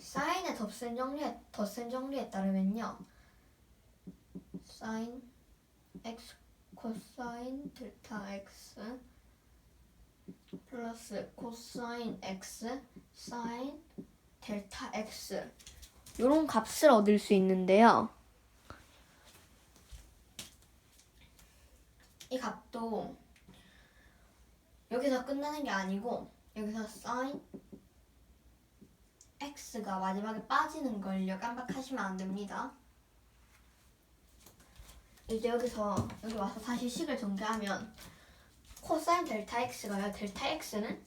사인의 덧셈 정리에 덧셈 정리에 따르면요. 사인 x 코사인 델타 x 플러스 코사인 x 사인 델타 x 이런 값을 얻을 수 있는데요. 이 값도 여기서 끝나는 게 아니고 여기서 사인 x가 마지막에 빠지는 걸요 깜빡하시면 안 됩니다. 이제 여기서 여기 와서 다시 식을 전개하면 코사인 델타 x가요. 델타 x는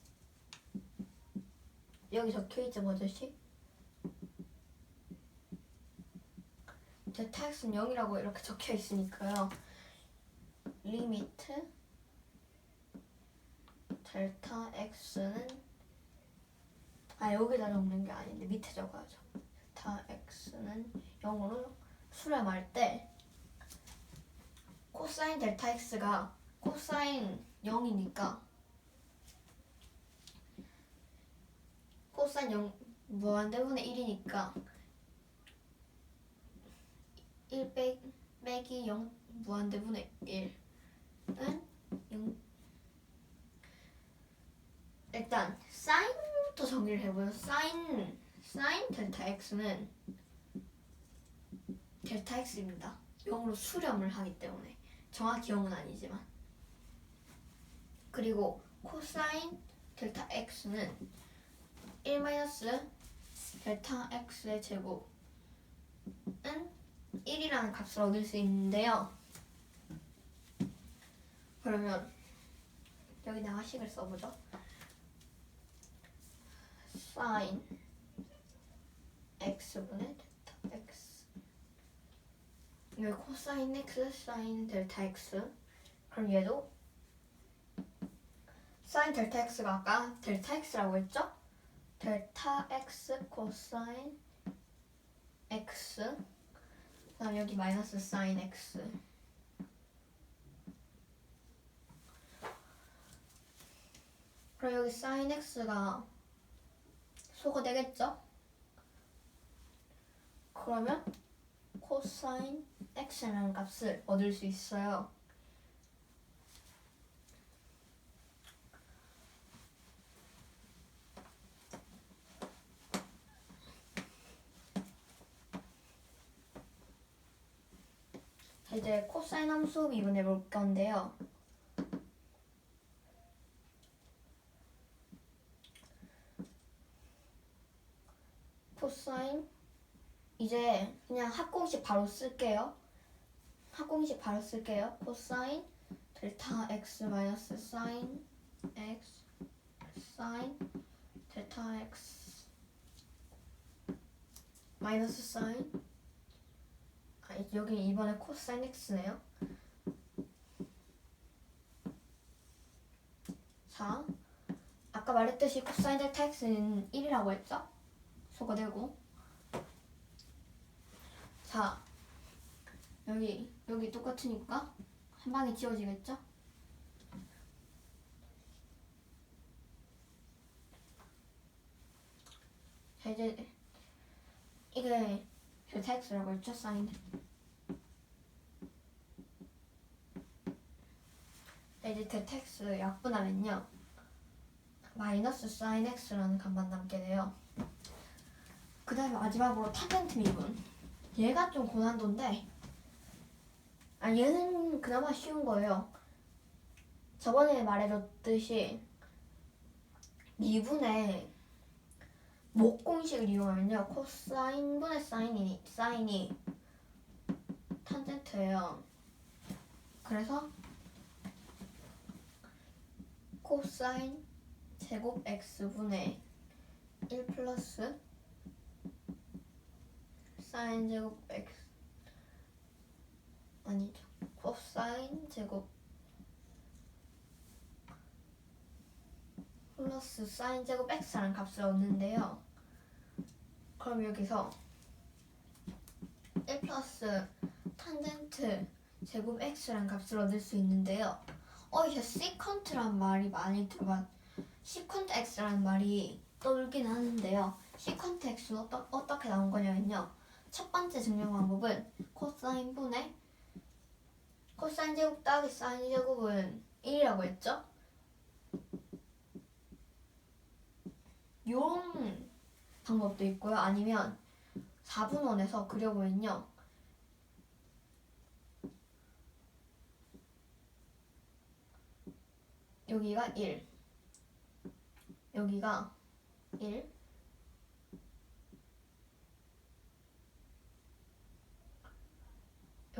여기 적혀 있죠, 뭐듯이? 델타 x는 0이라고 이렇게 적혀 있으니까요. 리미트 델타 x는 아 여기다 적는 게 아닌데 밑에 적어야죠. 델타 x는 0으로 수렴할 때 코사인 델타 x가 코사인 0이니까 코사인 0 무한대분의 1이니까 1 빼, 빼기 0 무한대분의 1은 0 일단 사인부터 정리를 해보요 사인 사인 델타 x는 델타 x입니다 0으로 수렴을 하기 때문에 정확히 0은 아니지만 그리고 코사인 델타 x는 1 마이너스 델타 x의 제곱은 1이라는 값을 얻을 수 있는데요. 그러면 여기다가 식을 써보죠. 사인 x분의 델타 x. 여기 코사인 x, 사인 델타 x. 그럼 얘도 사인 델타 x가 아까 델타 x라고 했죠? 델타 x 코사인 x. 그다음 여기 마이너스 사인 x. 그럼 여기 사인 x가 소가 되겠죠? 그러면 코사인 x라는 값을 얻을 수 있어요. 자, 이제 코사인 함수 미분해 볼 건데요. 코사인 이제 그냥 합공식 바로 쓸게요. 합공식 바로 쓸게요. 코사인 델타 x 마이너스 사인 x 사인 델타 x 마이너스 사인 아 여기 이번에 코사인 x네요. 자 아까 말했듯이 코사인 델타 x는 1이라고 했죠? 소가 되고. 자 여기 여기 똑같으니까 한 방에 지워지겠죠? 자 이제 이게 델타 x라고 했죠? 사인. 자, 이제 x 약분하면요. 마이너스 사인 x라는 값만 남게 돼요 그 다음에 마지막으로 탄젠트 미분 얘가 좀 고난도인데 아 얘는 그나마 쉬운 거예요. 저번에 말해줬듯이 미분의 목공식을 이용하면요 코사인 분의 사인이 사인이 탄젠트예요. 그래서 코사인 제곱 x분의 1 플러스 사인 제곱 x 아니죠 코사인 제곱 플러스 사인 제곱 x라는 값을 얻는데요 그럼 여기서 1 플러스 탄젠트 제곱 x라는 값을 얻을 수 있는데요 어 이제 시컨트란 말이 많이 들어봤 시컨트 x라는 말이 떠올긴 하는데요. 시컨트 x는 어떠, 어떻게 나온 거냐면요. 첫 번째 증명 방법은 코사인 분의 코사인 제곱 더하기 사인 제곱은 1이라고 했죠? 요런 방법도 있고요. 아니면 4분원에서 그려보면요. 여기가 1 여기가 1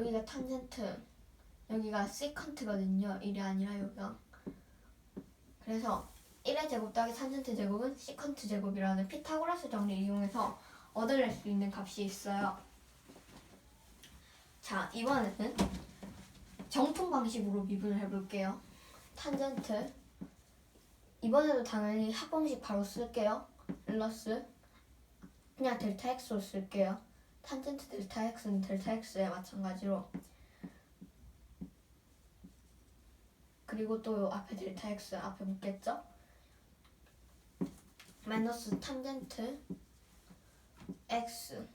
여기가 탄젠트. 여기가 시컨트거든요. 1이 아니라 여기가. 그래서 1의 제곱 더하기 탄젠트 제곱은 시컨트 제곱이라는 피타고라스 정리를 이용해서 얻어낼 수 있는 값이 있어요. 자 이번에는 정품 방식으로 미분을 해볼게요. 탄젠트. 이번에도 당연히 합공식 바로 쓸게요. 플러스. 그냥 델타 x로 쓸게요. 탄젠트 델타 x는 델타 x에 마찬가지로 그리고 또 앞에 델타 x 앞에 붙겠죠? 마이너스 탄젠트 x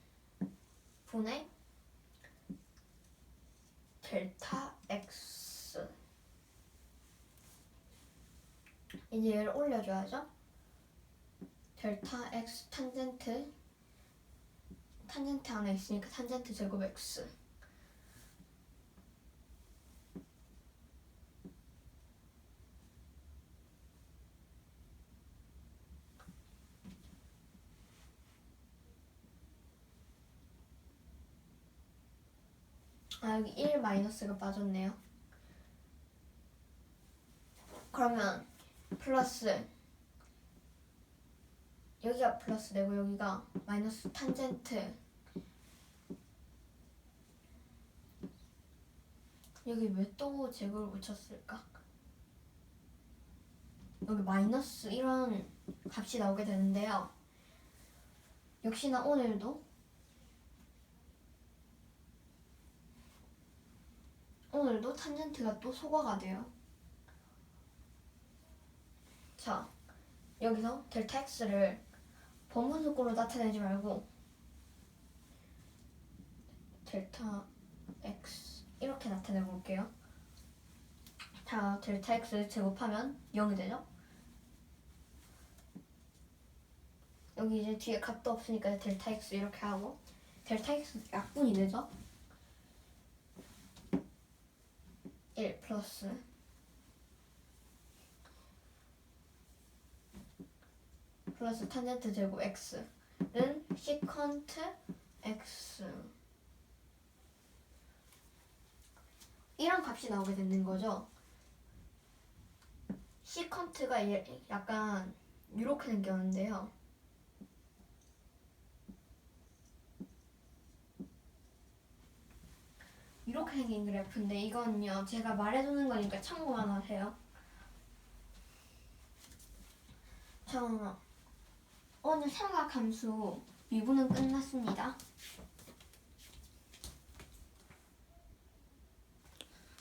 분의 델타 x 이제 얘를 올려줘야죠. 델타 x 탄젠트 탄젠트 안에 있으니까 탄젠트 제곱 x 아 여기 1 마이너스가 빠졌네요. 그러면 플러스 여기가 플러스 되고 여기가 마이너스 탄젠트 여기 왜 또 제곱을 붙였을까? 여기 마이너스 이런 값이 나오게 되는데요. 역시나 오늘도 오늘도 탄젠트가 또 소과가 돼요. 자, 여기서 델타 x를 번분속으로 나타내지 말고 델타 x 이렇게 나타내 볼게요. 자, 델타 x 제곱하면 0이 되죠? 여기 이제 뒤에 값도 없으니까 델타 x 이렇게 하고 델타 x 약분이 되죠? 1 플러스 플러스 탄젠트 제곱 x는 시컨트 x 이런 값이 나오게 되는 거죠. 시컨트가 얘- 약간 이렇게 생겼는데요. 이렇게 생긴 그래프인데 이건요 제가 말해두는 거니까 참고만 하세요. 자 오늘 삼각 함수 미분은 끝났습니다.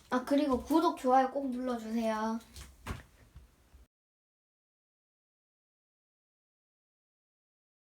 아 그리고 구독 좋아요 꼭 눌러주세요.